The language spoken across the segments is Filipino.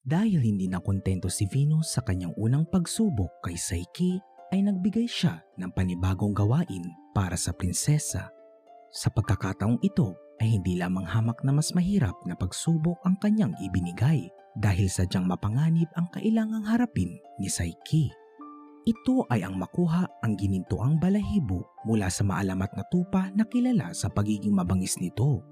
Dahil hindi na kontento si Venus sa kanyang unang pagsubok kay Psyche, ay nagbigay siya ng panibagong gawain para sa prinsesa. Sa pagkakataong ito ay hindi lamang hamak na mas mahirap na pagsubok ang kanyang ibinigay dahil sadyang mapanganib ang kailangang harapin ni Psyche. Ito ay ang makuha ang ginintoang balahibo mula sa maalamat na tupa na kilala sa pagiging mabangis nito.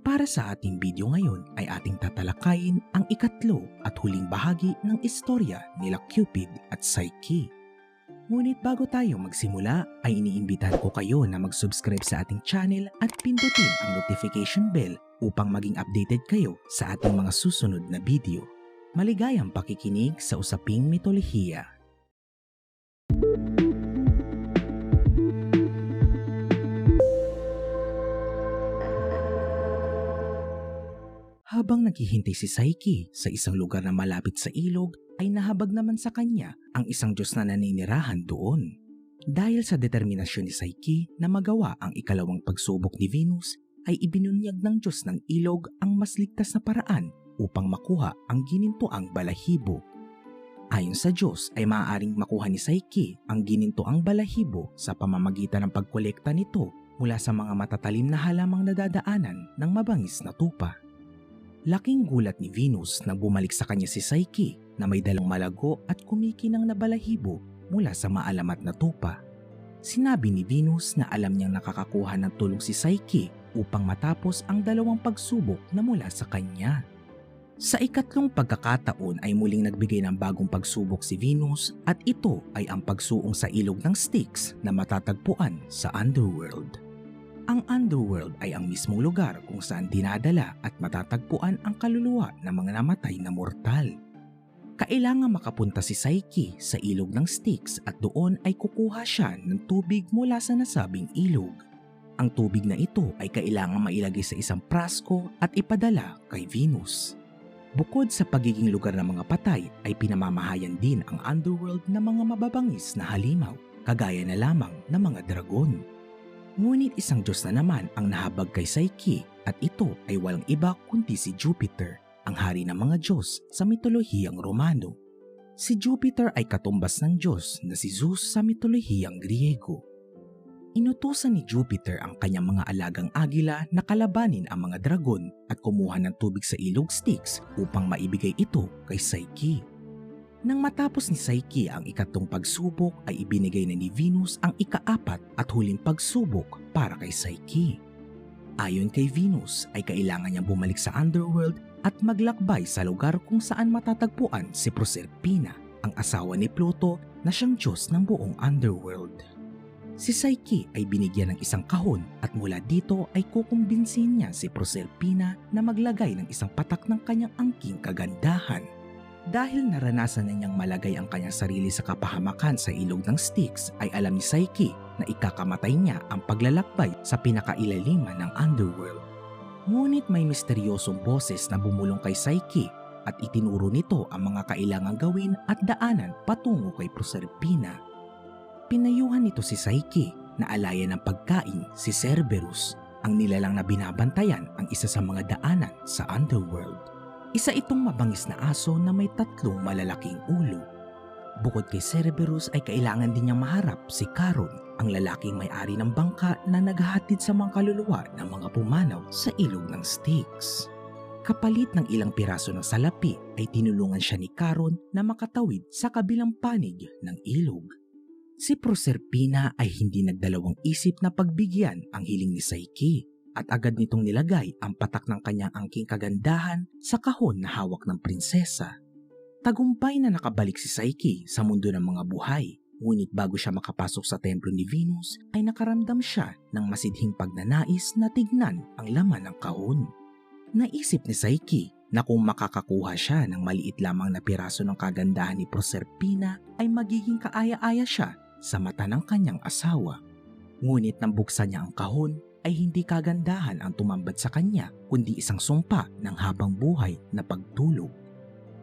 Para sa ating video ngayon ay ating tatalakayin ang ikatlo at huling bahagi ng istorya nila Cupid at Psyche. Ngunit bago tayo magsimula ay iniimbitahan ko kayo na mag-subscribe sa ating channel at pindutin ang notification bell upang maging updated kayo sa ating mga susunod na video. Maligayang pakikinig sa usaping mitolohiya. Habang naghihintay si Psyche sa isang lugar na malapit sa ilog, ay nahabag naman sa kanya ang isang Diyos na naninirahan doon. Dahil sa determinasyon ni Psyche na magawa ang ikalawang pagsubok ni Venus, ay ibinunyag ng Diyos ng ilog ang mas ligtas na paraan upang makuha ang ginintoang balahibo. Ayon sa Diyos ay maaaring makuha ni Psyche ang ginintoang balahibo sa pamamagitan ng pagkolekta nito mula sa mga matatalim na halamang nadadaanan ng mabangis na tupa. Laking gulat ni Venus nang bumalik sa kanya si Psyche na may dalang malago at kumikinang na balahibo mula sa maalamat na tupa. Sinabi ni Venus na alam niyang nakakakuha ng tulong si Psyche upang matapos ang dalawang pagsubok na mula sa kanya. Sa ikatlong pagkakataon ay muling nagbigay ng bagong pagsubok si Venus at ito ay ang pagsuong sa ilog ng Styx na matatagpuan sa Underworld. Ang Underworld ay ang mismong lugar kung saan dinadala at matatagpuan ang kaluluwa ng mga namatay na mortal. Kailangan makapunta si Psyche sa ilog ng Styx at doon ay kukuha siya ng tubig mula sa nasabing ilog. Ang tubig na ito ay kailangan mailagay sa isang prasko at ipadala kay Venus. Bukod sa pagiging lugar ng mga patay ay pinamamahayan din ang underworld ng mga mababangis na halimaw, kagaya na lamang ng mga dragon. Ngunit isang Diyos na naman ang nahabag kay Psyche at ito ay walang iba kundi si Jupiter, ang hari ng mga Diyos sa mitolohiyang Romano. Si Jupiter ay katumbas ng Diyos na si Zeus sa mitolohiyang Griego. Inutusan ni Jupiter ang kanyang mga alagang agila na kalabanin ang mga dragon at kumuha ng tubig sa ilog Styx upang maibigay ito kay Psyche. Nang matapos ni Psyche ang ikatlong pagsubok ay ibinigay na ni Venus ang ikaapat at huling pagsubok para kay Psyche. Ayon kay Venus ay kailangan niyang bumalik sa underworld at maglakbay sa lugar kung saan matatagpuan si Proserpina, ang asawa ni Pluto na siyang Diyos ng buong underworld. Si Psyche ay binigyan ng isang kahon at mula dito ay kukumbinsin niya si Proserpina na maglagay ng isang patak ng kanyang angking kagandahan. Dahil naranasan na niyang malagay ang kanyang sarili sa kapahamakan sa ilog ng Styx ay alam ni Psyche na ikakamatay niya ang paglalakbay sa pinakailaliman ng underworld. Ngunit may misteryosong boses na bumulong kay Psyche at itinuro nito ang mga kailangang gawin at daanan patungo kay Proserpina. Pinayuhan nito si Psyche na alayan ng pagkain si Cerberus, ang nilalang na binabantayan ang isa sa mga daanan sa underworld. Isa itong mabangis na aso na may tatlong malalaking ulo. Bukod kay Cerberus ay kailangan din niyang maharap si Charon, ang lalaking may-ari ng bangka na naghahatid sa mga kaluluwa ng mga pumanaw sa ilog ng Styx. Kapalit ng ilang piraso ng salapi ay tinulungan siya ni Charon na makatawid sa kabilang panig ng ilog. Si Proserpina ay hindi nagdalawang isip na pagbigyan ang hiling ni Psyche at agad nitong nilagay ang patak ng kanyang angking kagandahan sa kahon na hawak ng prinsesa. Tagumpay na nakabalik si Psyche sa mundo ng mga buhay, ngunit bago siya makapasok sa templo ni Venus ay nakaramdam siya ng masidhing pagnanais na tignan ang laman ng kahon. Naisip ni Psyche na kung makakakuha siya ng maliit lamang na piraso ng kagandahan ni Proserpina ay magiging kaaya-aya siya sa mata ng kanyang asawa. Ngunit nang buksan niya ang kahon ay hindi kagandahan ang tumambad sa kanya kundi isang sumpa ng habang buhay na pagtulog.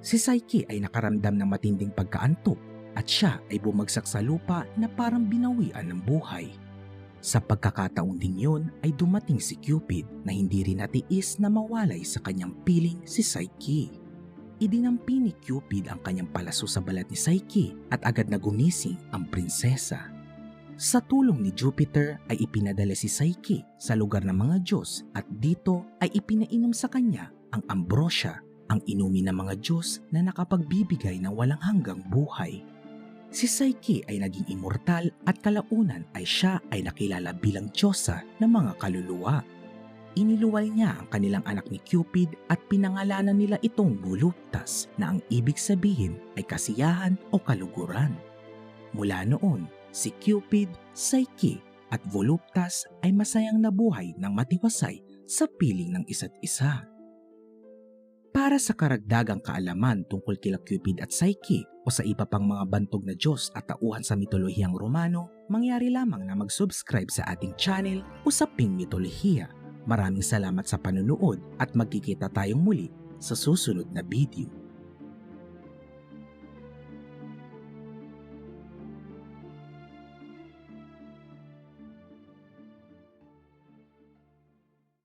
Si Psyche ay nakaramdam ng matinding pagkaantok at siya ay bumagsak sa lupa na parang binawian ng buhay. Sa pagkakataon ding yun ay dumating si Cupid na hindi rin natiis na mawalay sa kanyang piling si Psyche. idinampi ni Cupid ang kanyang palaso sa balat ni Psyche at agad na gumising ang prinsesa. Sa tulong ni Jupiter ay ipinadala si Psyche sa lugar ng mga Diyos at dito ay ipinainom sa kanya ang ambrosia, ang inumin ng mga Diyos na nakapagbibigay ng walang hanggang buhay. Si Psyche ay naging immortal at kalaunan ay siya ay nakilala bilang Diyosa ng mga kaluluwa. Iniluwal niya ang kanilang anak ni Cupid at pinangalanan nila itong Voluptas na ang ibig sabihin ay kasiyahan o kaluguran. Mula noon, si Cupid, Psyche at Voluptas ay masayang nabuhay ng matiwasay sa piling ng isa't isa. Para sa karagdagang kaalaman tungkol kila Cupid at Psyche o sa iba pang mga bantog na Diyos at tauhan sa mitolohiyang Romano, mangyari lamang na mag-subscribe sa ating channel Usaping Mitolohiya. Maraming salamat sa panunood at magkikita tayong muli sa susunod na video.